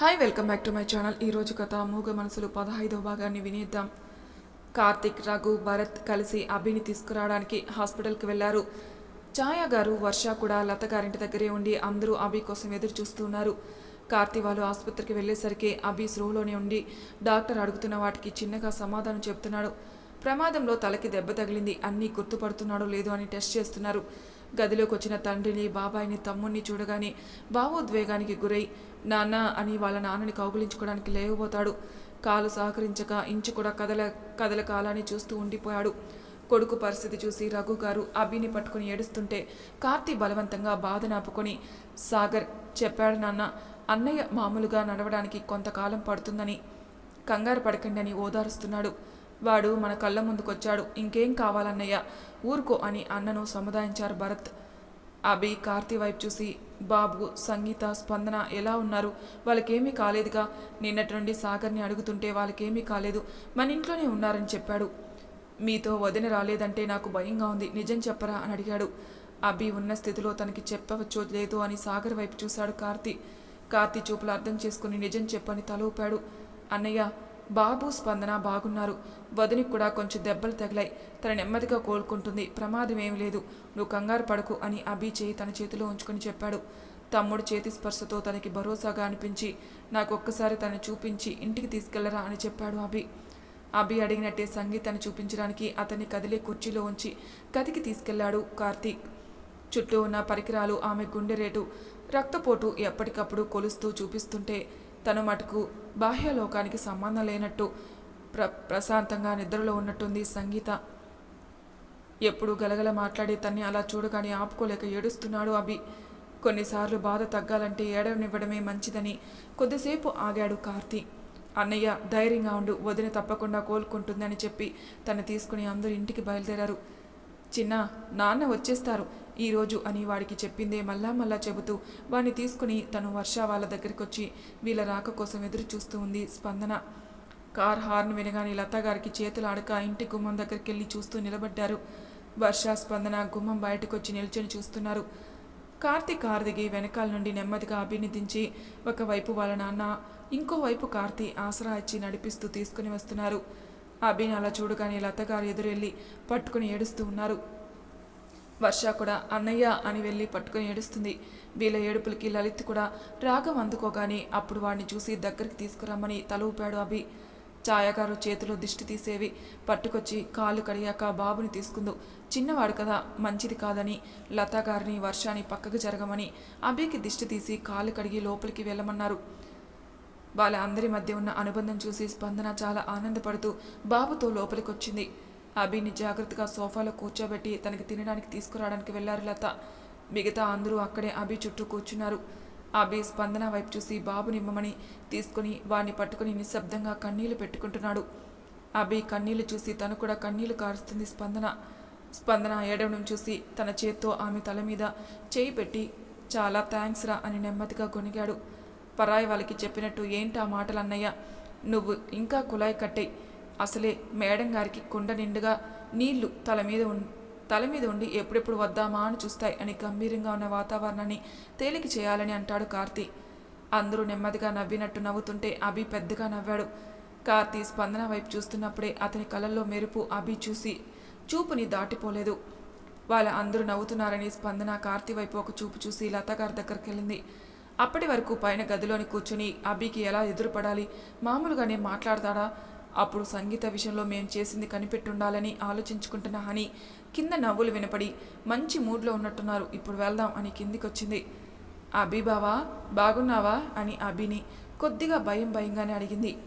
Hi welcome back to my channel ఈరోజు కథ మూగ మనసులు పదహైదవ భాగాన్ని వినేద్దాం. కార్తిక్ రఘు భరత్ కలిసి అభిని తీసుకురావడానికి హాస్పిటల్కి వెళ్ళారు. ఛాయా గారు వర్ష కూడా లత గారింటి దగ్గరే ఉండి అందరూ అభి కోసం ఎదురు చూస్తున్నారు కార్తీ వాళ్ళు ఆసుపత్రికి వెళ్ళేసరికి అభి స్రోలోనే ఉండి డాక్టర్ అడుగుతున్న వాటికి చిన్నగా సమాధానం చెప్తున్నాడు. ప్రమాదంలో తలకి దెబ్బ తగిలింది. అన్నీ గుర్తుపడుతున్నాడో లేదో అని టెస్ట్ చేస్తున్నారు. గదిలోకి వచ్చిన తండ్రిని బాబాయిని తమ్ముణ్ణి చూడగానే భావోద్వేగానికి గురై నాన్న అని వాళ్ళ నాన్నని కౌగులించుకోవడానికి లేవబోతాడు. కాలు సహకరించక ఇంచు కూడా కదల కదల కాలాన్ని చూస్తూ ఉండిపోయాడు. కొడుకు పరిస్థితి చూసి రఘు గారు అభిని పట్టుకుని ఏడుస్తుంటే కార్తీ బలవంతంగా బాధ నాపుకొని సాగర్ చెప్పాడు నాన్న అన్నయ్య మామూలుగా నడవడానికి కొంతకాలం పడుతుందని కంగారు పడకండి అని ఓదారుస్తున్నాడు. వాడు మన కళ్ళ ముందుకొచ్చాడు. ఇంకేం కావాలన్నయ్య? ఊరుకో అని అన్నను సముదాయించారు భరత్. అభి కార్తీ వైపు చూసి బాబు సంగీత స్పందన ఎలా ఉన్నారు? వాళ్ళకేమీ కాలేదుగా? నిన్నటి నుండి సాగర్ని అడుగుతుంటే వాళ్ళకేమీ కాలేదు. మన ఇంట్లోనే ఉన్నారని చెప్పాడు. మీతో వదిన రాలేదంటే నాకు భయంగా ఉంది. నిజం చెప్పరా అని అడిగాడు. అభి ఉన్న స్థితిలో తనకి చెప్పవచ్చో లేదో అని సాగర్ వైపు చూశాడు కార్తీ. కార్తీ చూపులు అర్థం చేసుకుని నిజం చెప్పని తలూపాడు. అన్నయ్య బాబు స్పందన బాగున్నారు. వదినికి కూడా కొంచెం దెబ్బలు తగిలాయి. తన నెమ్మదిగా కోలుకుంటుంది. ప్రమాదం ఏమీ లేదు. నువ్వు కంగారు పడకు అని అభి చేయి తన చేతిలో ఉంచుకొని చెప్పాడు. తమ్ముడు చేతి స్పర్శతో తనకి భరోసాగా అనిపించి నాకు ఒక్కసారి తను చూపించి ఇంటికి తీసుకెళ్ళరా అని చెప్పాడు అభి. అభి అడిగినట్టే సంగీతాన్ని చూపించడానికి అతన్ని కదిలే కుర్చీలో ఉంచి గదికి తీసుకెళ్ళాడు కార్తీక్. చుట్టూ ఉన్న పరికరాలు ఆమె గుండె రేటు రక్తపోటు ఎప్పటికప్పుడు కొలుస్తూ చూపిస్తుంటే తను మటుకు బాహ్యలోకానికి సంబంధం లేనట్టు ప్ర ప్రశాంతంగా నిద్రలో ఉన్నట్టుంది సంగీత. ఎప్పుడు గలగల మాట్లాడి తన్ని అలా చూడగానే ఆపుకోలేక ఏడుస్తున్నాడు అభి. కొన్నిసార్లు బాధ తగ్గాలంటే ఏడవనివ్వడమే మంచిదని కొద్దిసేపు ఆగాడు కార్తీ. అన్నయ్య ధైర్యంగా ఉండు వదిన తప్పకుండా కోలుకుంటుందని చెప్పి తను తీసుకుని అందరూ ఇంటికి బయలుదేరారు. చిన్న నాన్న వచ్చేస్తారు. ఈరోజు అని వాడికి చెప్పిందే మళ్ళా మళ్ళా చెబుతూ వాడిని తీసుకుని తను వర్ష వాళ్ళ దగ్గరికి వచ్చి వీళ్ళ రాక కోసం ఎదురు చూస్తూ ఉంది స్పందన. కార్ హార్న్ వినగానే లత గారికి చేతులు ఆడక ఇంటి గుమ్మం దగ్గరికి వెళ్ళి చూస్తూ నిలబడ్డారు. వర్ష స్పందన గుమ్మం బయటకు వచ్చి నిల్చొని చూస్తున్నారు. కార్తీక్ కారు దిగి వెనకాల నుండి నెమ్మదిగా అభినందించి ఒకవైపు వాళ్ళ నాన్న ఇంకోవైపు కార్తీ ఆసరా ఇచ్చి నడిపిస్తూ తీసుకుని వస్తున్నారు. అభిని అలా చూడగానే లతగారు ఎదురెళ్ళి పట్టుకుని ఏడుస్తూ ఉన్నారు. వర్ష కూడా అన్నయ్య అని వెళ్ళి పట్టుకుని ఏడుస్తుంది. వీళ్ళ ఏడుపులకి లలిత్ కూడా రాగం అందుకోగానే అప్పుడు వాడిని చూసి దగ్గరికి తీసుకురమ్మని తల ఊపాడు అభి ఛాయగారు చేతిలో దిష్టి తీసేవి. పట్టుకొచ్చి కాళ్ళు కడిగాక బాబుని తీసుకుందు. చిన్నవాడు కదా మంచిది కాదని లతా గారిని వర్షాన్ని పక్కకు జరగమని అభికి దిష్టి తీసి కాళ్ళు కడిగి లోపలికి వెళ్ళమన్నారు. వాళ్ళ అందరి మధ్య ఉన్న అనుబంధం చూసి స్పందన చాలా ఆనందపడుతూ బాబుతో లోపలికొచ్చింది. అభిని జాగ్రత్తగా సోఫాలో కూర్చోబెట్టి తనకి తినడానికి తీసుకురావడానికి వెళ్ళారు లత. మిగతా అందరూ అక్కడే అభి చుట్టూ కూర్చున్నారు. అభి స్పందన వైపు చూసి బాబునిమ్మమని తీసుకుని వాడిని పట్టుకుని నిశ్శబ్దంగా కన్నీళ్ళు పెట్టుకుంటున్నాడు. అభి కన్నీళ్ళు చూసి తను కూడా కన్నీళ్ళు కారుస్తుంది స్పందన. స్పందన ఏడవడం చూసి తన చేత్తో ఆమె తల మీద చేయి పెట్టి చాలా థ్యాంక్స్ రా అని నెమ్మదిగా కొనిగాడు పరాయి వాళ్ళకి చెప్పినట్టు ఏంటి ఆ మాటలు అన్నయ్య నువ్వు ఇంకా కుళాయి కట్టేయి అసలే మేడం గారికి కుండ నిండుగా నీళ్ళు తల మీద ఉం తల మీద ఉండి ఎప్పుడెప్పుడు వద్దామా అని చూస్తాయి అని గంభీరంగా ఉన్న వాతావరణాన్ని తేలిక చేయాలని అంటాడు కార్తీ. అందరూ నెమ్మదిగా నవ్వినట్టు నవ్వుతుంటే అభి పెద్దగా నవ్వాడు. కార్తీ స్పందన వైపు చూస్తున్నప్పుడే అతని కళ్ళల్లో మెరుపు అభి చూసి చూపుని దాటిపోలేదు. వాళ్ళ అందరూ నవ్వుతున్నారని స్పందన కార్తీ వైపు ఒక చూపు చూసి లత గారి దగ్గరికి వెళ్ళింది. అప్పటి వరకు పైన గదిలోని కూర్చుని అభికి ఎలా ఎదురుపడాలి? మామూలుగానే మాట్లాడతాడా? అప్పుడు సంగీత విషయంలో మేం చేసింది కనిపెట్టుండాలని ఆలోచించుకుంటున్న హని కింద నవ్వులు వినపడి మంచి మూడ్లో ఉన్నట్టున్నారు ఇప్పుడు వెళ్దాం అని కిందికొచ్చింది. అభి బావా బాగున్నావా? అని అభిని కొద్దిగా భయం భయంగానే అడిగింది.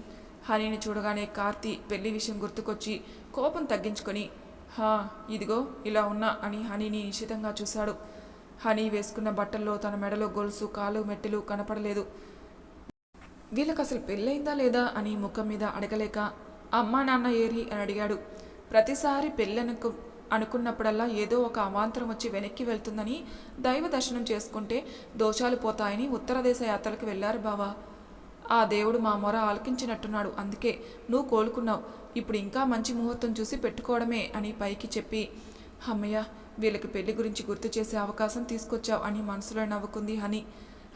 హనీని చూడగానే కార్తీ పెళ్ళి విషయం గుర్తుకొచ్చి కోపం తగ్గించుకొని హా ఇదిగో ఇలా ఉన్నా అని హనీని నిశితంగా చూశాడు. హనీ వేసుకున్న బట్టల్లో తన మెడలో గొలుసు కాలు మెట్టెలు కనపడలేదు. వీళ్ళకి అసలు పెళ్ళైందా లేదా అని ముఖం మీద అడగలేక అమ్మా నాన్న ఏరి అని అడిగాడు. ప్రతిసారి పెళ్ళనుకు అనుకున్నప్పుడల్లా ఏదో ఒక అవాంతరం వచ్చి వెనక్కి వెళ్తుందని దైవ దర్శనం చేసుకుంటే దోషాలు పోతాయని ఉత్తర దేశ యాత్రలకు వెళ్ళారు బావా. ఆ దేవుడు మా మొర ఆలకించినట్టున్నాడు. అందుకే నువ్వు కోలుకున్నావు. ఇప్పుడు ఇంకా మంచి ముహూర్తం చూసి పెట్టుకోవడమే అని పైకి చెప్పి అమ్మయ్య వీళ్ళకి పెళ్ళి గురించి గుర్తు చేసే అవకాశం తీసుకొచ్చావు అని మనసులో నవ్వుకుంది హని.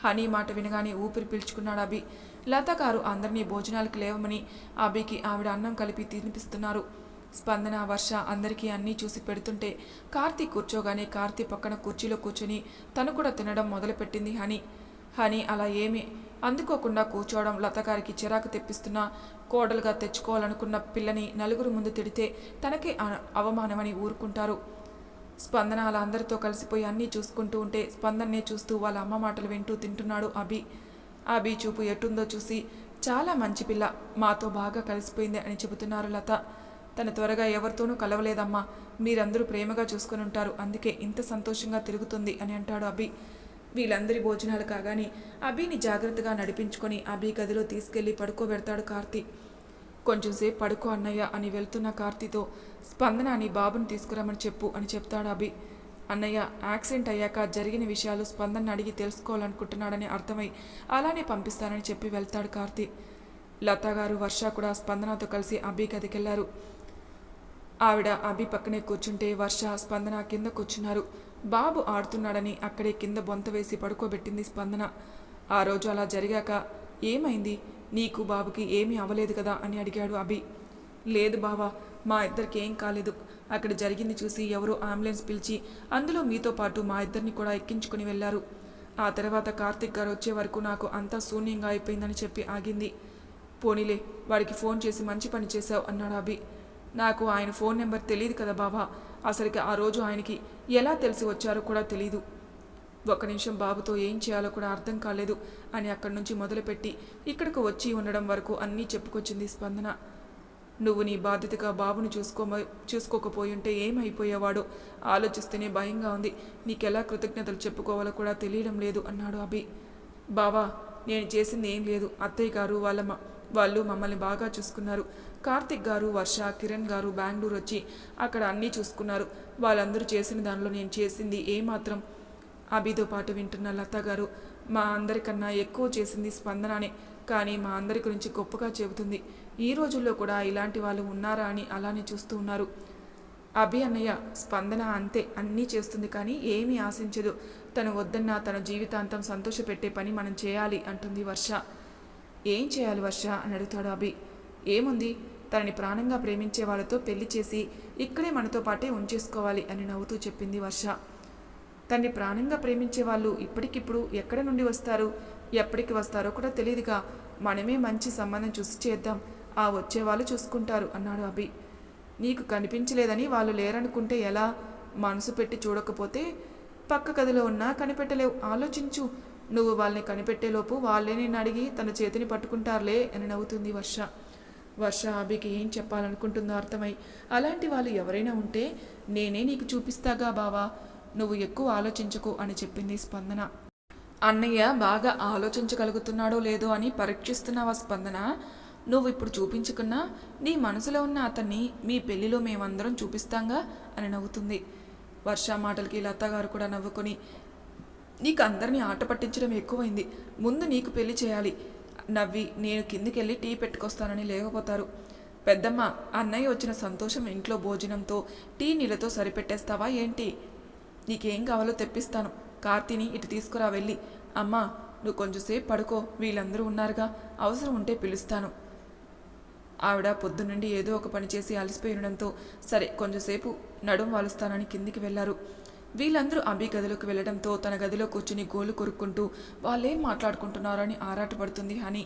హనీ మాట వినగానే ఊపిరి పీల్చుకున్నాడు అభి. లత గారు అందరినీ భోజనాలకు లేవమని అభికి ఆవిడ అన్నం కలిపి తినిపిస్తున్నారు. స్పందన వర్ష అందరికీ అన్నీ చూసి పెడుతుంటే కార్తీ కూర్చోగానే కార్తీ పక్కన కుర్చీలో కూర్చొని తను కూడా తినడం మొదలుపెట్టింది హనీ. హనీ అలా ఏమీ అందుకోకుండా కూర్చోవడం లతగారికి చిరాకు తెప్పిస్తున్న కోడలుగా తెచ్చుకోవాలనుకున్న పిల్లని నలుగురు ముందు తిడితే తనకే అవమానమని ఊరుకుంటారు. స్పందన అలా అందరితో కలిసిపోయి అన్నీ చూసుకుంటూ ఉంటే స్పందన్నే చూస్తూ వాళ్ళ అమ్మ మాటలు వింటూ తింటున్నాడు అభి. అభి చూపు ఎటుందో చూసి చాలా మంచి పిల్ల మాతో బాగా కలిసిపోయింది అని చెబుతున్నారు లత. తన త్వరగా ఎవరితోనూ కలవలేదమ్మా మీరందరూ ప్రేమగా చూసుకొని ఉంటారు అందుకే ఇంత సంతోషంగా తిరుగుతుంది అని అంటాడు అభి. వీళ్ళందరి భోజనాలు కాగానే అభిని జాగ్రత్తగా నడిపించుకొని అభి గదిలో తీసుకెళ్ళి పడుకోబెడతాడు కార్తీ. కొంచెంసేపు పడుకో అన్నయ్య అని వెళ్తున్న కార్తీతో స్పందన అని బాబుని తీసుకురమ్మని చెప్పు అని చెప్తాడు అభి. అన్నయ్య యాక్సిడెంట్ అయ్యాక జరిగిన విషయాలు స్పందన అడిగి తెలుసుకోవాలనుకుంటున్నాడని అర్థమై అలానే పంపిస్తానని చెప్పి వెళ్తాడు కార్తీ. లతా గారు వర్ష కూడా స్పందనతో కలిసి అభి గదికెళ్ళారు. ఆవిడ అభి పక్కనే కూర్చుంటే వర్ష స్పందన కింద కూర్చున్నారు. బాబు ఆడుతున్నాడని అక్కడే కింద బొంత వేసి పడుకోబెట్టింది స్పందన. ఆ రోజు అలా జరిగాక ఏమైంది? నీకు బాబుకి ఏమీ అవ్వలేదు కదా? అని అడిగాడు అభి. లేదు బావా మా ఇద్దరికి ఏం కాలేదు. అక్కడ జరిగింది చూసి ఎవరో అంబులెన్స్ పిలిచి అందులో మీతో పాటు మా ఇద్దరిని కూడా ఎక్కించుకుని వెళ్ళారు. ఆ తర్వాత కార్తిక్ గారు వచ్చే వరకు నాకు అంతా శూన్యంగా అయిపోయిందని చెప్పి ఆగింది. పోనీలే వాడికి ఫోన్ చేసి మంచి పని చేశావు అన్నాడు అభి. నాకు ఆయన ఫోన్ నెంబర్ తెలియదు కదా బాబా అసలుకి ఆ రోజు ఆయనకి ఎలా తెలిసి వచ్చారో కూడా తెలీదు. ఒక నిమిషం బాబుతో ఏం చేయాలో కూడా అర్థం కాలేదు అని అక్కడి నుంచి మొదలుపెట్టి ఇక్కడికి వచ్చి ఉండడం వరకు అన్నీ చెప్పుకొచ్చింది స్పందన. నువ్వు నీ బాధ్యతగా బాబును చూసుకోమ చూసుకోకపోయి ఉంటే ఏమైపోయేవాడో? ఆలోచిస్తేనే భయంగా ఉంది. నీకెలా కృతజ్ఞతలు చెప్పుకోవాలో కూడా తెలియడం లేదు అన్నాడు అభి. బావా నేను చేసింది ఏం లేదు. అత్తయ్య గారు వాళ్ళ మ- వాళ్ళు మమ్మల్ని బాగా చూసుకున్నారు. కార్తిక్ గారు వర్ష కిరణ్ గారు బెంగళూరు వచ్చి అక్కడ అన్నీ చూసుకున్నారు. వాళ్ళందరూ చేసిన దానిలో నేను చేసింది ఏమాత్రం అభితో పాటు వింటున్న లత గారు మా అందరికన్నా ఎక్కువ చేసింది స్పందననే కానీ మా అందరి గురించి గొప్పగా చెబుతుంది. ఈ రోజుల్లో కూడా ఇలాంటి వాళ్ళు ఉన్నారా అని అలానే చూస్తూ ఉన్నారు. అభి అన్నయ్య స్పందన అంతే అన్నీ చేస్తుంది కానీ ఏమీ ఆశించదు. తను వద్దన్నా తన జీవితాంతం సంతోషపెట్టే పని మనం చేయాలి అంటుంది వర్ష. ఏం చేయాలి వర్ష? అని అడుగుతాడు అభి. ఏముంది? తనని ప్రాణంగా ప్రేమించే వాళ్ళతో పెళ్ళి చేసి ఇక్కడే మనతో పాటే ఉంచేసుకోవాలి అని నవ్వుతూ చెప్పింది వర్ష. తన్ని ప్రాణంగా ప్రేమించే వాళ్ళు ఇప్పటికిప్పుడు ఎక్కడ నుండి వస్తారు? ఎప్పటికి వస్తారో కూడా తెలియదుగా మనమే మంచి సంబంధం చూసి చేద్దాం. ఆ వచ్చే వాళ్ళు చూసుకుంటారు అన్నాడు అభి. నీకు కనిపించలేదని వాళ్ళు లేరనుకుంటే ఎలా? మనసు పెట్టి చూడకపోతే పక్క గదిలో ఉన్నా కనిపెట్టలేవు. ఆలోచించు. నువ్వు వాళ్ళని కనిపెట్టేలోపు వాళ్ళే నేను అడిగి తన చేతిని పట్టుకుంటారులే అని నవ్వుతుంది వర్ష. వర్ష అభికి ఏం చెప్పాలనుకుంటుందో అర్థమై. అలాంటి వాళ్ళు ఎవరైనా ఉంటే నేనే నీకు చూపిస్తాగా బావా. నువ్వు ఎక్కువ ఆలోచించకు అని చెప్పింది స్పందన. అన్నయ్య బాగా ఆలోచించగలుగుతున్నాడో లేదో అని పరీక్షిస్తున్నావా స్పందన? నువ్వు ఇప్పుడు చూపించుకున్నా నీ మనసులో ఉన్న అతన్ని మీ పెళ్ళిలో మేమందరం చూపిస్తాంగా అని నవ్వుతుంది. వర్ష మాటలకి లతగారు కూడా నవ్వుకొని నీకు అందరినీ ఆట పట్టించడం ఎక్కువైంది. ముందు నీకు పెళ్ళి చేయాలి. నవ్వి నేను కిందికెళ్ళి టీ పెట్టుకొస్తానని లేకపోతారు పెద్దమ్మ అన్నయ్య వచ్చిన సంతోషం ఇంట్లో భోజనంతో టీ నీళ్ళతో సరిపెట్టేస్తావా ఏంటి? నీకేం కావాలో తెప్పిస్తాను. కార్తీని ఇటు తీసుకురా వెళ్ళి. అమ్మా నువ్వు కొంచెంసేపు పడుకో. వీళ్ళందరూ ఉన్నారుగా. అవసరం ఉంటే పిలుస్తాను. ఆవిడ పొద్దునుండి ఏదో ఒక పని చేసి అలసిపోయి ఉండడంతో సరే కొంచెంసేపు నడుం వాలుస్తానని కిందికి వెళ్ళారు. వీళ్ళందరూ అభి గదిలోకి వెళ్ళడంతో తన గదిలో కూర్చుని గోలు కొరుక్కుంటూ వాళ్ళేం మాట్లాడుకుంటున్నారని ఆరాటపడుతుంది హని.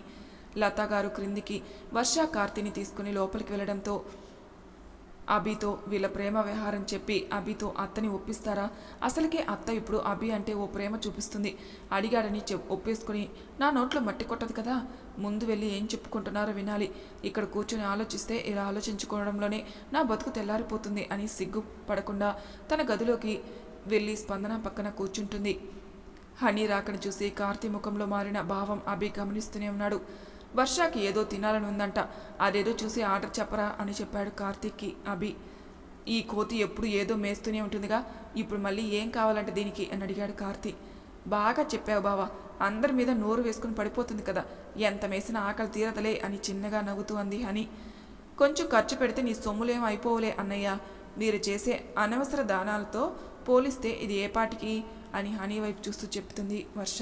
లతా గారు క్రిందికి వర్ష కార్తీని తీసుకుని లోపలికి వెళ్ళడంతో అభితో వీళ్ళ ప్రేమ వ్యవహారం చెప్పి అభితో అత్తని ఒప్పిస్తారా? అసలుకే అత్త ఇప్పుడు అభి అంటే ఓ ప్రేమ చూపిస్తుంది. అడిగాడని చెప్ ఒప్పేసుకుని నా నోట్లో మట్టి కొట్టదు కదా? ముందు వెళ్ళి ఏం చెప్పుకుంటున్నారో వినాలి. ఇక్కడ కూర్చొని ఆలోచిస్తే ఇలా ఆలోచించుకోవడంలోనే నా బతుకు తెల్లారిపోతుంది అని సిగ్గు పడకుండా తన గదిలోకి వెళ్ళి స్పందన పక్కన కూర్చుంటుంది. హనీ రాకని చూసి కార్తీ ముఖంలో మారిన భావం అభి గమనిస్తూనే ఉన్నాడు. వర్షాకి ఏదో తినాలని ఉందంట అదేదో చూసి ఆర్డర్ చెప్పరా అని చెప్పాడు కార్తీక్కి అభి. ఈ కోతి ఎప్పుడు ఏదో మేస్తూనే ఉంటుందిగా. ఇప్పుడు మళ్ళీ ఏం కావాలంటే దీనికి అని అడిగాడు కార్తీ. బాగా చెప్పావు బావా. అందరి మీద నోరు వేసుకుని పడిపోతుంది కదా. ఎంత మేసిన ఆకలి తీరదలే అని చిన్నగా నవ్వుతూ అంది హని. కొంచెం ఖర్చు పెడితే నీ సొమ్ములేం అయిపోవులే అన్నయ్య. మీరు చేసే అనవసర దానాలతో పోలిస్తే ఇది ఏ పాటికి అని హనీ వైపు చూస్తూ చెప్తుంది వర్ష.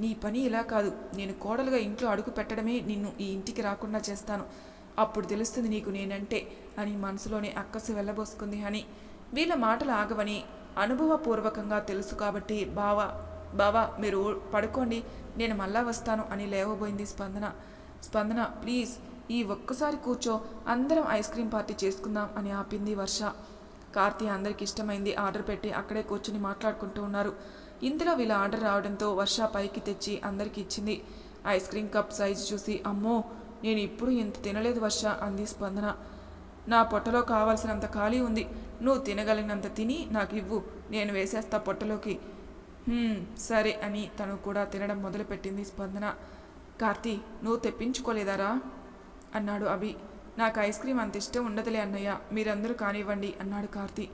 నీ పని ఇలా కాదు. నేను కోడలుగా ఇంట్లో అడుగు పెట్టడమే నిన్ను ఈ ఇంటికి రాకుండా చేస్తాను. అప్పుడు తెలుస్తుంది నీకు నేనంటే అని మనసులోనే అక్కసు వెళ్ళబోసుకుంది అని వీళ్ళ మాటలు ఆగవని అనుభవపూర్వకంగా తెలుసు కాబట్టి బావా బావా మీరు పడుకోండి. నేను మళ్ళా వస్తాను అని లేవబోయింది స్పందన. స్పందన ప్లీజ్ ఈ ఒక్కసారి కూర్చో. అందరం ఐస్ క్రీమ్ పార్టీ చేసుకుందాం అని ఆపింది వర్ష. కార్తీ అందరికి ఇష్టమైంది ఆర్డర్ పెట్టి అక్కడే కూర్చుని మాట్లాడుకుంటూ ఉన్నారు. ఇంతలో వీళ్ళ ఆర్డర్ రావడంతో వర్ష పైకి తెచ్చి అందరికి ఇచ్చింది. ఐస్ క్రీమ్ కప్ సైజు చూసి అమ్మో నేను ఇప్పుడు ఇంత తినలేదు వర్ష అంది స్పందన. నా పొట్టలో కావాల్సినంత ఖాళీ ఉంది. నువ్వు తినగలిగినంత తిని నాకు ఇవ్వు. నేను వేసేస్తా పొట్టలోకి. సరే అని తను కూడా తినడం మొదలుపెట్టింది స్పందన. కార్తీ నువ్వు తెప్పించుకోలేదారా? అన్నాడు అభి. నాకు ఐస్ క్రీమ్ అంత ఇష్టం ఉండదులే అన్నయ్య. మీరందరూ కానివ్వండి అన్నాడు కార్తీ.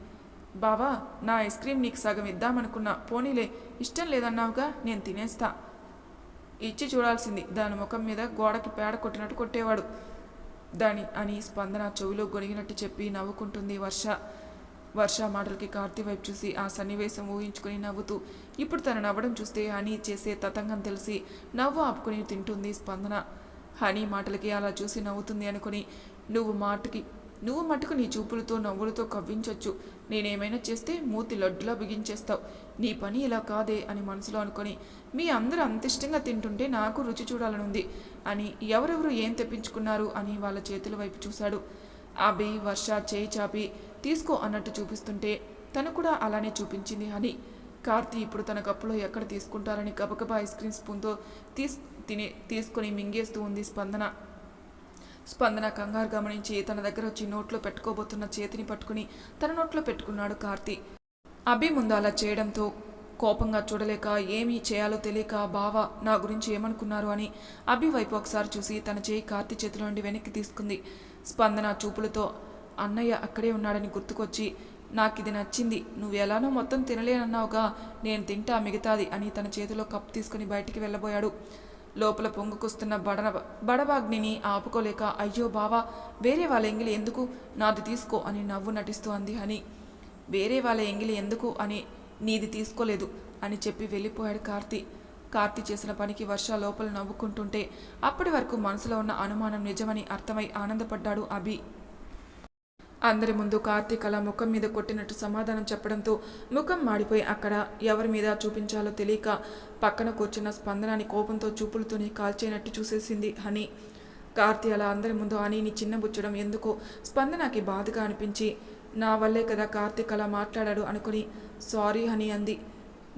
బావా నా ఐస్ క్రీమ్ నీకు సగం ఇద్దామనుకున్నా. పోనీలే ఇష్టం లేదన్నావుగా నేను తినేస్తా. ఇచ్చి చూడాల్సింది. దాని ముఖం మీద గోడకి పేడ కొట్టినట్టు కొట్టేవాడు. దాని అని స్పందన చెవిలో గొనిగినట్టు చెప్పి నవ్వుకుంటుంది వర్ష. వర్ష మాటలకి కార్తీ వైపు చూసి ఆ సన్నివేశం ఊహించుకుని నవ్వుతూ ఇప్పుడు తను నవ్వడం చూస్తే హనీ చేసే తతంగం తెలిసి నవ్వు ఆపుకుని తింటుంది స్పందన. హనీ మాటలకి అలా చూసి నవ్వుతుంది అనుకుని నువ్వు మాటకి నువ్వు మటుకు నీ చూపులతో నవ్వులతో కవ్వించొచ్చు. నేనేమైనా చేస్తే మూతి లడ్డులా బిగించేస్తావు. నీ పని ఇలా కాదే అని మనసులో అనుకొని మీ అందరూ అంత ఇష్టంగా తింటుంటే నాకు రుచి చూడాలనుంది అని ఎవరెవరు ఏం తెప్పించుకున్నారు అని వాళ్ళ చేతుల వైపు చూశాడు. అభి వర్ష చేయి చాపి తీసుకో అన్నట్టు చూపిస్తుంటే తను కూడా అలానే చూపించింది హని. కార్తీ ఇప్పుడు తన కప్పులో ఎక్కడ తీసుకుంటారని గబగబా ఐస్ క్రీమ్ స్పూన్తో తీస్ తినే తీసుకొని మింగేస్తూ ఉంది స్పందన. స్పందన కంగారు గమనించి తన దగ్గర వచ్చి నోట్లో పెట్టుకోబోతున్న చేతిని పట్టుకుని తన నోట్లో పెట్టుకున్నాడు కార్తీ. అభి ముందు అలా చేయడంతో కోపంగా చూడలేక ఏమీ చేయాలో తెలియక బావ నా గురించి ఏమనుకున్నారు? అని అభి వైపు ఒకసారి చూసి తన చేయి కార్తీ చేతిలో నుండి వెనక్కి తీసుకుంది. స్పందన చూపులతో అన్నయ్య అక్కడే ఉన్నాడని గుర్తుకొచ్చి నాకు ఇది నచ్చింది. నువ్వు ఎలానో మొత్తం తినలేనన్నావుగా. నేను తింటా మిగతాది అని తన చేతిలో కప్ తీసుకుని బయటికి వెళ్ళబోయాడు. లోపల పొంగుకొస్తున్న బడ బడబాగ్నిని ఆపుకోలేక అయ్యో బావా వేరే వాళ్ళ ఎంగిలి ఎందుకు? నాది తీసుకో అని నవ్వు నటిస్తూ అంది హని. వేరే వాళ్ళ ఎంగిలి ఎందుకు అని నీది తీసుకోలేదు అని చెప్పి వెళ్ళిపోయాడు కార్తీ. కార్తీ చేసిన పనికి వర్ష లోపల నవ్వుకుంటుంటే అప్పటి వరకు మనసులో ఉన్న అనుమానం నిజమని అర్థమై ఆనందపడ్డాడు అభి. అందరి ముందు కార్తీక్ అలా ముఖం మీద కొట్టినట్టు సమాధానం చెప్పడంతో ముఖం మాడిపోయి అక్కడ ఎవరి మీద చూపించాలో తెలియక పక్కన కూర్చున్న స్పందనాన్ని కోపంతో చూపులతోనే కాల్చేనట్టు చూసేసింది హని. కార్తీ అలా అందరి ముందు హనీని చిన్నబుచ్చడం ఎందుకో స్పందనకి బాధగా అనిపించి నా వల్లే కదా కార్తీక్ అలా మాట్లాడాడు అనుకుని సారీ హనీ అంది.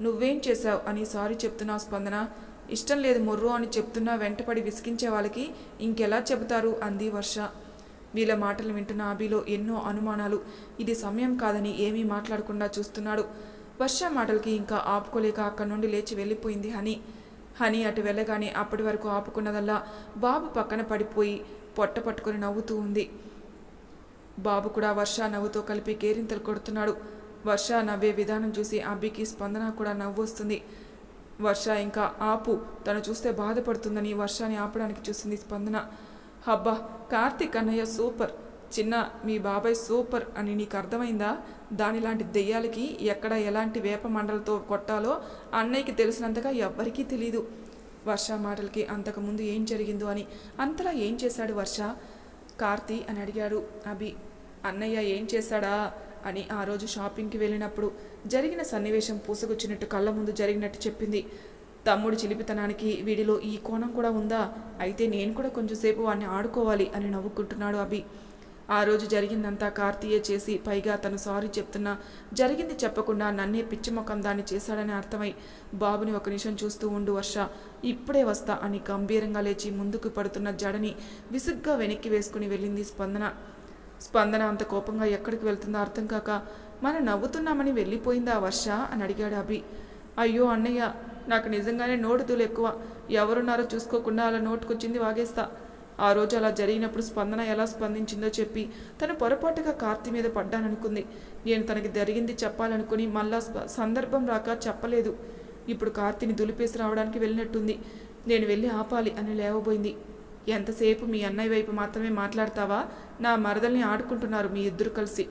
నువ్వేం చేశావు? అని సారీ చెప్తున్నావు స్పందన. ఇష్టం లేదు మొర్రు అని చెప్తున్నా వెంటపడి విసిగించే వాళ్ళకి ఇంకెలా చెబుతారు? అంది వర్ష. వీళ్ళ మాటలు వింటున్న అభిలో ఎన్నో అనుమానాలు. ఇది సమయం కాదని ఏమీ మాట్లాడకుండా చూస్తున్నాడు. వర్ష మాటలకి ఇంకా ఆపుకోలేక అక్కడి నుండి లేచి వెళ్ళిపోయింది హని. హని అటు వెళ్ళగానే అప్పటి వరకు ఆపుకున్నదల్లా బాబు పక్కన పడిపోయి పొట్ట పట్టుకొని నవ్వుతూ ఉంది. బాబు కూడా వర్ష నవ్వుతో కలిపి కేరింతలు కొడుతున్నాడు. వర్ష నవ్వే విధానం చూసి అబ్బికి స్పందన కూడా నవ్వు వస్తుంది. వర్ష ఇంకా ఆపు తను చూస్తే బాధపడుతుందని వర్షాన్ని ఆపడానికి చూసింది స్పందన. హబ్బా కార్తీక్ అన్నయ్య సూపర్. చిన్న మీ బాబాయ్ సూపర్ అని నీకు అర్థమైందా? దానిలాంటి దెయ్యాలకి ఎక్కడ ఎలాంటి వేప మండలతో కొట్టాలో అన్నయ్యకి తెలిసినంతగా ఎవ్వరికీ తెలీదు. వర్ష మాటలకి అంతకుముందు ఏం జరిగిందో అని. అంతలా ఏం చేశాడు వర్ష? కార్తీ అని అడిగాడు. అభి అన్నయ్య ఏం చేశాడా? అని ఆ రోజు షాపింగ్కి వెళ్ళినప్పుడు జరిగిన సన్నివేశం పూసగుచ్చినట్టు కళ్ళ ముందు జరిగినట్టు చెప్పింది. తమ్ముడు చిలిపితనానికి వీడిలో ఈ కోణం కూడా ఉందా? అయితే నేను కూడా కొంచెంసేపు వాడిని ఆడుకోవాలి అని నవ్వుకుంటున్నాడు అభి. ఆ రోజు జరిగిందంతా కార్తీయే చేసి పైగా తను సారీ చెప్తున్నా జరిగింది చెప్పకుండా నన్నే పిచ్చి దాన్ని చేశాడని అర్థమై బాబుని ఒక నిమిషం చూస్తూ ఉండు వర్ష ఇప్పుడే వస్తా అని గంభీరంగా లేచి ముందుకు పడుతున్న జడని విసుగ్గా వెనక్కి వేసుకుని వెళ్ళింది స్పందన. స్పందన అంత కోపంగా ఎక్కడికి వెళ్తుందో అర్థం కాక మనం నవ్వుతున్నామని వెళ్ళిపోయిందా వర్ష? అని అడిగాడు అభి. అయ్యో అన్నయ్య నాకు నిజంగానే నోటుతులు ఎక్కువ. ఎవరున్నారో చూసుకోకుండా అలా నోటుకొచ్చింది వాగేస్తా. ఆ రోజు అలా జరిగినప్పుడు స్పందన ఎలా స్పందించిందో చెప్పి తను పొరపాటుగా కార్తీ మీద పడ్డాననుకుంది. నేను తనకి జరిగింది చెప్పాలనుకుని మళ్ళా సందర్భం రాక చెప్పలేదు. ఇప్పుడు కార్తీని దులిపేసి రావడానికి వెళ్ళినట్టుంది. నేను వెళ్ళి ఆపాలి అని లేవబోయింది. ఎంతసేపు మీ అన్నయ్య వైపు మాత్రమే మాట్లాడతావా? నా మరదల్ని ఆడుకుంటున్నారు మీ ఇద్దరు కలిసి.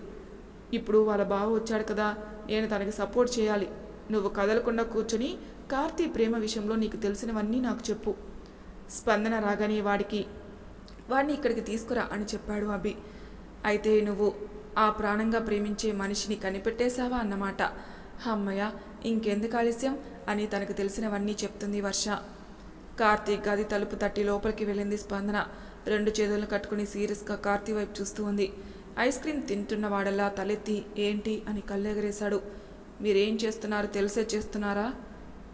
ఇప్పుడు వాళ్ళ బావ వచ్చాడు కదా నేను తనకి సపోర్ట్ చేయాలి. నువ్వు కదలకుండా కూర్చొని కార్తీ ప్రేమ విషయంలో నీకు తెలిసినవన్నీ నాకు చెప్పు. స్పందన రాగానే వాడికి వాడిని ఇక్కడికి తీసుకురా అని చెప్పాడు అభి. అయితే నువ్వు ఆ ప్రాణంగా ప్రేమించే మనిషిని కనిపెట్టేశావా అన్నమాట. అమ్మయ్య ఇంకెందుకు ఆలస్యం అని తనకు తెలిసినవన్నీ చెప్తుంది వర్ష. కార్తీక్ గది తలుపు తట్టి లోపలికి వెళ్ళింది స్పందన. రెండు చేతులను కట్టుకుని సీరియస్గా కార్తీ వైపు చూస్తూ ఉంది. ఐస్ క్రీమ్ తింటున్న వాడల్లా తలెత్తి ఏంటి? అని కళ్ళెగరేశాడు. మీరేం చేస్తున్నారో? తెలిసే చేస్తున్నారా?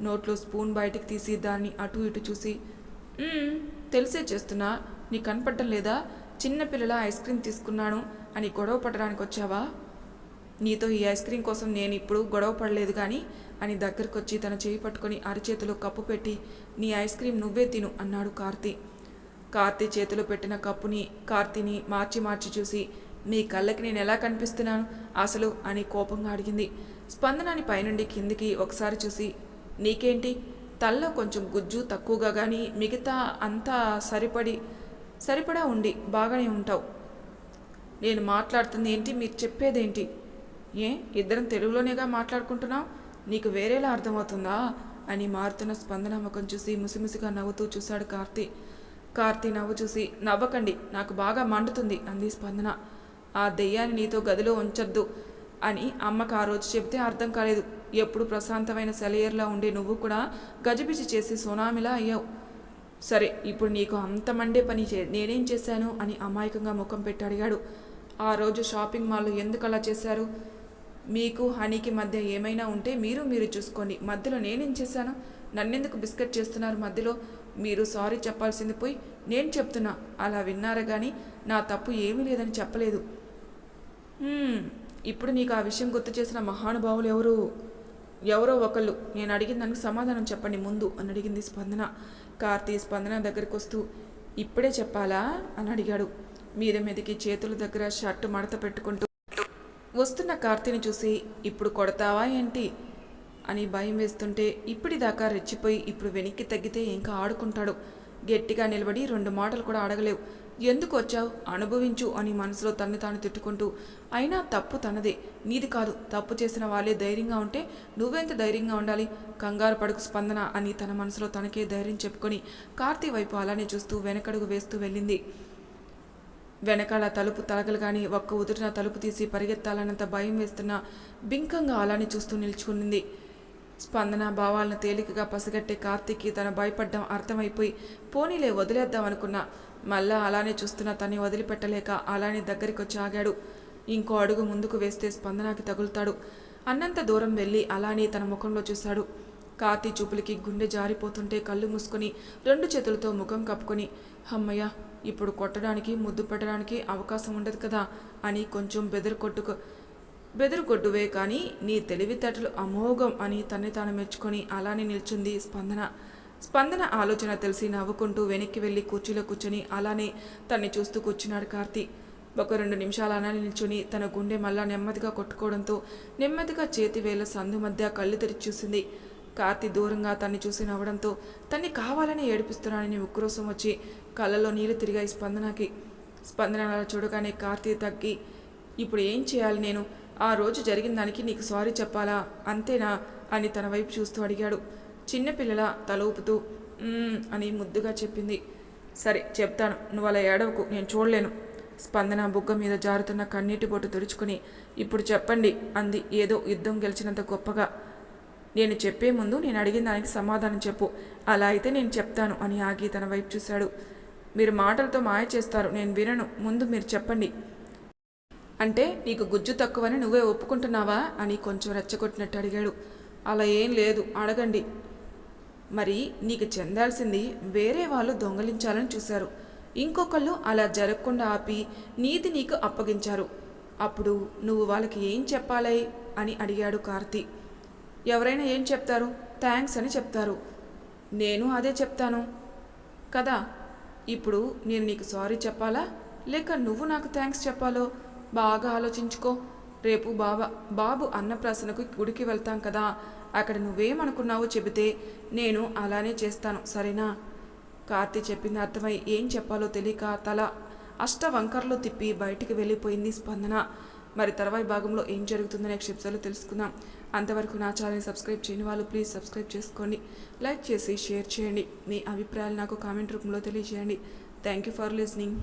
నోట్లో స్పూన్ బయటికి తీసి దాన్ని అటు ఇటు చూసి తెలిసే చేస్తున్నా నీ కనపడటం లేదా? చిన్నపిల్లల ఐస్ క్రీమ్ తీసుకున్నాను అని గొడవ పడడానికి వచ్చావా? నీతో ఈ ఐస్ క్రీమ్ కోసం నేను ఇప్పుడు గొడవ పడలేదు కానీ అని దగ్గరకు వచ్చి తన చేయి పట్టుకొని అరిచేతిలో కప్పు పెట్టి నీ ఐస్ క్రీమ్ నువ్వే తిను అన్నాడు కార్తీ. కార్తీ చేతిలో పెట్టిన కప్పుని కార్తీని మార్చి మార్చి చూసి మీ కళ్ళకి నేను ఎలా కనిపిస్తున్నాను? అసలు అని కోపంగా అడిగింది. స్పందనాని పైనుండి కిందికి ఒకసారి చూసి నీకేంటి? తల్లో కొంచెం గుజ్జు తక్కువగా కానీ మిగతా అంతా సరిపడి సరిపడా ఉండి బాగానే ఉంటావు. నేను మాట్లాడుతుంది ఏంటి? మీరు చెప్పేదేంటి? ఏ? ఇద్దరం తెలుగులోనేగా మాట్లాడుకుంటున్నావు నీకు వేరేలా అర్థమవుతుందా? అని మారుతున్న స్పందన ముఖం చూసి ముసిముసిగా నవ్వుతూ చూశాడు కార్తీ. కార్తీ నవ్వు చూసి నవ్వకండి నాకు బాగా మండుతుంది అంది స్పందన. ఆ దెయ్యాన్ని నీతో గదిలో ఉంచొద్దు అని అమ్మకు ఆ రోజు చెప్తే అర్థం కాలేదు. ఎప్పుడు ప్రశాంతమైన సెలయర్లా ఉండే నువ్వు కూడా గజిబిజి చేసి సునామిలా అయ్యావు. సరే ఇప్పుడు నీకు అంత మండే పని చే నేనేం చేశాను? అని అమాయకంగా ముఖం పెట్టి అడిగాడు. ఆ రోజు షాపింగ్ మాల్లో ఎందుకు అలా చేశారు? మీకు హనీకి మధ్య ఏమైనా ఉంటే మీరు మీరు చూసుకోండి. మధ్యలో నేనేం చేశాను? నన్నెందుకు బిస్కెట్ చేస్తున్నారు మధ్యలో? మీరు సారీ చెప్పాల్సింది పోయి నేను చెప్తున్నా. అలా విన్నారా కానీ నా తప్పు ఏమీ లేదని చెప్పలేదు. ఇప్పుడు నీకు ఆ విషయం గుర్తు చేసిన మహానుభావులు ఎవరు? ఎవరో ఒకళ్ళు నేను అడిగిన దానికి సమాధానం చెప్పండి ముందు అని అడిగింది స్పందన. కార్తీ స్పందన దగ్గరికి వస్తూ ఇప్పుడే చెప్పాలా? అని అడిగాడు. మీద మీదకి చేతుల దగ్గర షర్టు మడత పెట్టుకుంటూ వస్తున్న కార్తీని చూసి ఇప్పుడు కొడతావా ఏంటి? అని భయం వేస్తుంటే ఇప్పటిదాకా రెచ్చిపోయి ఇప్పుడు వెనక్కి తగ్గితే ఇంకా ఆడుకుంటాడు. గట్టిగా నిలబడి రెండు మాటలు కూడా అడగలేవు. ఎందుకు వచ్చావు అనుభవించు అని మనసులో తన్ని తాను తిట్టుకుంటూ అయినా తప్పు తనదే. నీది కాదు. తప్పు చేసిన వాళ్ళే ధైర్యంగా ఉంటే నువ్వెంత ధైర్యంగా ఉండాలి? కంగారు పడుకు స్పందన అని తన మనసులో తనకే ధైర్యం చెప్పుకొని కార్తీ వైపు అలానే చూస్తూ వెనకడుగు వేస్తూ వెళ్ళింది. వెనకాల తలుపు తలగలుగాని ఒక్క ఉదుటిన తలుపు తీసి పరిగెత్తాలన్నంత భయం వేస్తున్న బింకంగా అలానే చూస్తూ నిల్చుకునింది స్పందన భావాలను తేలికగా పసిగట్టే కార్తీక్కి తన భయపడ్డం అర్థమైపోయి పోనీలే వదిలేద్దాం అనుకున్నా. మళ్ళా అలానే చూస్తున్న తన్ని వదిలిపెట్టలేక అలానే దగ్గరికి వచ్చి ఆగాడు. ఇంకో అడుగు ముందుకు వేస్తే స్పందనకి తగులుతాడు. అన్నంత దూరం వెళ్ళి అలానే తన ముఖంలో చూశాడు. కార్తీ చూపులకి గుండె జారిపోతుంటే కళ్ళు మూసుకొని రెండు చేతులతో ముఖం కప్పుకొని అమ్మయ్య ఇప్పుడు కొట్టడానికి ముద్దు పెట్టడానికి అవకాశం ఉండదు కదా అని కొంచెం బెదరు కొట్టుకు బెదురుగొడ్డువే కానీ నీ తెలివితేటలు అమోఘం అని తన్ని తాను మెచ్చుకొని అలానే నిల్చుంది స్పందన. స్పందన ఆలోచన తెలిసి నవ్వుకుంటూ వెనక్కి వెళ్ళి కుర్చీలో కూర్చొని అలానే తన్ని చూస్తూ కూర్చున్నాడు కార్తీ. ఒక రెండు నిమిషాలు అలానే నిల్చుని తన గుండె మళ్ళా నెమ్మదిగా కొట్టుకోవడంతో నెమ్మదిగా చేతి సందు మధ్య కళ్ళు తెరిచి చూసింది. కార్తీ దూరంగా తన్ని చూసి నవ్వడంతో తన్ని కావాలని ఏడిపిస్తున్నానని ఉక్రోసం వచ్చి కళ్ళలో నీళ్ళు తిరిగాయి స్పందనకి. స్పందన అలా చూడగానే కార్తీ తగ్గి ఇప్పుడు ఏం చేయాలి నేను? ఆ రోజు జరిగిన దానికి నీకు సారీ చెప్పాలా? అంతేనా? అని తన వైపు చూస్తూ అడిగాడు. చిన్నపిల్లల తల ఊపుతూ అని ముద్దుగా చెప్పింది. సరే చెప్తాను. నువ్వు అలా ఏడవకు. నేను చూడలేను. స్పందన బుగ్గ మీద జారుతున్న కన్నీటి బొట్టు తుడుచుకుని ఇప్పుడు చెప్పండి అంది ఏదో యుద్ధం గెలిచినంత గొప్పగా. నేను చెప్పే ముందు నేను అడిగిన దానికి సమాధానం చెప్పు. అలా అయితే నేను చెప్తాను అని ఆగి తన వైపు చూశాడు. మీరు మాటలతో మాయ చేస్తారు. నేను వినను. ముందు మీరు చెప్పండి. అంటే నీకు గుజ్జు తక్కువని నువ్వే ఒప్పుకుంటున్నావా అని కొంచెం రెచ్చగొట్టినట్టు అడిగాడు. అలా ఏం లేదు అడగండి. మరి నీకు చెందాల్సింది వేరే వాళ్ళు దొంగలించాలని చూశారు. ఇంకొకళ్ళు అలా జరగకుండా ఆపి నీది నీకు అప్పగించారు. అప్పుడు నువ్వు వాళ్ళకి ఏం చెప్పాలి అని అడిగాడు కార్తి. ఎవరైనా ఏం చెప్తారు? థ్యాంక్స్ అని చెప్తారు. నేను అదే చెప్తాను. కదా ఇప్పుడు నేను నీకు సారీ చెప్పాలా? లేక నువ్వు నాకు థ్యాంక్స్ చెప్పాలో? బాగా ఆలోచించుకో. రేపు బాబా బాబు అన్నప్రాసనకు గుడికి వెళ్తాం కదా. అక్కడ నువ్వేమనుకున్నావో చెబితే నేను అలానే చేస్తాను సరేనా? కార్తి చెప్పింది అర్థమై ఏం చెప్పాలో తెలియక తల అష్టవంకర్లో తిప్పి బయటికి వెళ్ళిపోయింది స్పందన. మరి తర్వాయి భాగంలో ఏం జరుగుతుందో నెక్స్ట్ ఎపిసోడ్లో తెలుసుకుందాం. అంతవరకు నా ఛానల్ని సబ్స్క్రైబ్ చేయని వాళ్ళు ప్లీజ్ సబ్స్క్రైబ్ చేసుకోండి. లైక్ చేసి షేర్ చేయండి. మీ అభిప్రాయాలు నాకు కామెంట్ రూపంలో తెలియజేయండి. Thank you for listening.